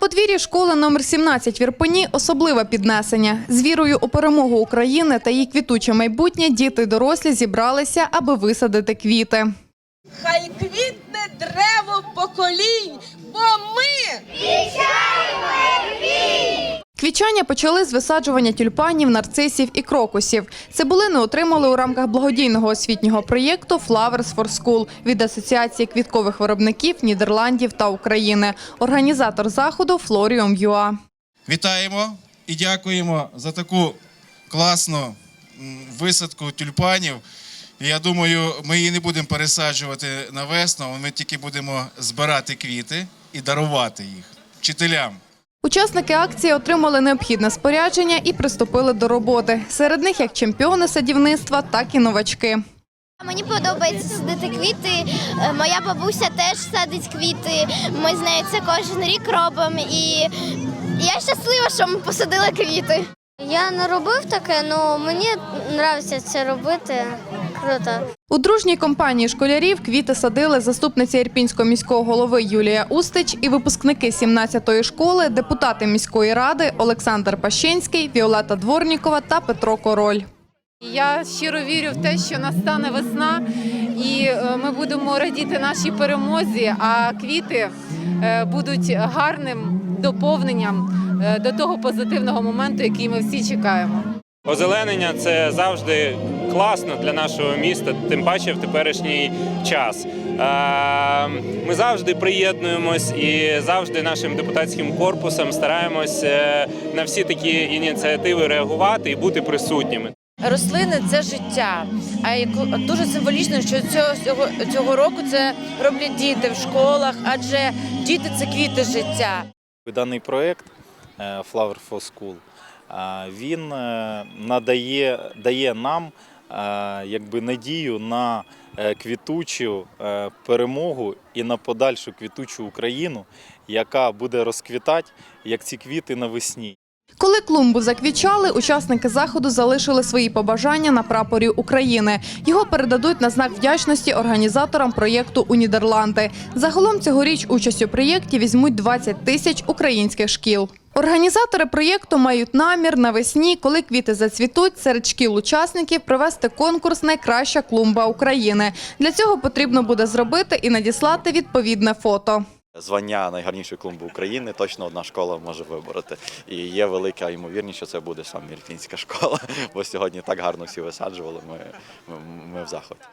подвір'ї школи номер 17 в Ірпені особливе піднесення. З вірою у перемогу України та її квітуче майбутнє діти й дорослі зібралися, аби висадити квіти. Хай квітне древо поколінь, бо ми Квічання почали з висаджування тюльпанів, нарцисів і крокусів. Цибулини отримали у рамках благодійного освітнього проєкту Flowers for School від Асоціації квіткових виробників Нідерландів та України. Організатор заходу Флоріум ЮА. Вітаємо і дякуємо за таку класну висадку тюльпанів. Я думаю, ми її не будемо пересаджувати на весну, ми тільки будемо збирати квіти і дарувати їх вчителям. Учасники акції отримали необхідне спорядження і приступили до роботи. Серед них як чемпіони садівництва, так і новачки. Мені подобається садити квіти. Е, Моя бабуся теж садить квіти. Ми з нею це кожен рік робимо. І я щаслива, що ми посадили квіти. Я не робив таке, але мені подобається це робити. Круто. У дружній компанії школярів квіти садили заступниця Ірпінського міського голови Юлія Устич і випускники 17-ї школи, депутати міської ради Олександр Пащинський, Віолета Дворнікова та Петро Король. Я щиро вірю в те, що настане весна, і е, ми будемо радіти нашій перемозі. А квіти е, будуть гарним доповненням е, до того позитивного моменту, який ми всі чекаємо. Озеленення це завжди класно для нашого міста, тим паче в теперішній час. Е, Ми завжди приєднуємось і завжди нашим депутатським корпусом стараємось е, на всі такі ініціативи реагувати і бути присутніми. Рослини це життя. А як- дуже символічно, що цього, цього, року це роблять діти в школах, адже діти це квіти життя. Даний проект е, Flower for School він е, надає дає нам якби надію на е, квітучу е, перемогу і на подальшу квітучу Україну, яка буде розквітати, як ці квіти навесні. Коли клумбу заквічали, учасники заходу залишили свої побажання на прапорі України. Його передадуть на знак вдячності організаторам проєкту у Нідерланди. Загалом цьогоріч участь у проєкті візьмуть 20 тисяч українських шкіл. Організатори проєкту мають намір навесні, коли квіти зацвітуть, серед шкіл-учасників провести конкурс Найкраща клумба України. Для цього потрібно буде зробити і надіслати відповідне фото. Звання найгарнішої клумби України точно одна школа може вибороти. І є велика ймовірність, що це буде саме Ірпінська школа, бо сьогодні так гарно всі висаджували. Ми, ми, ми в захваті.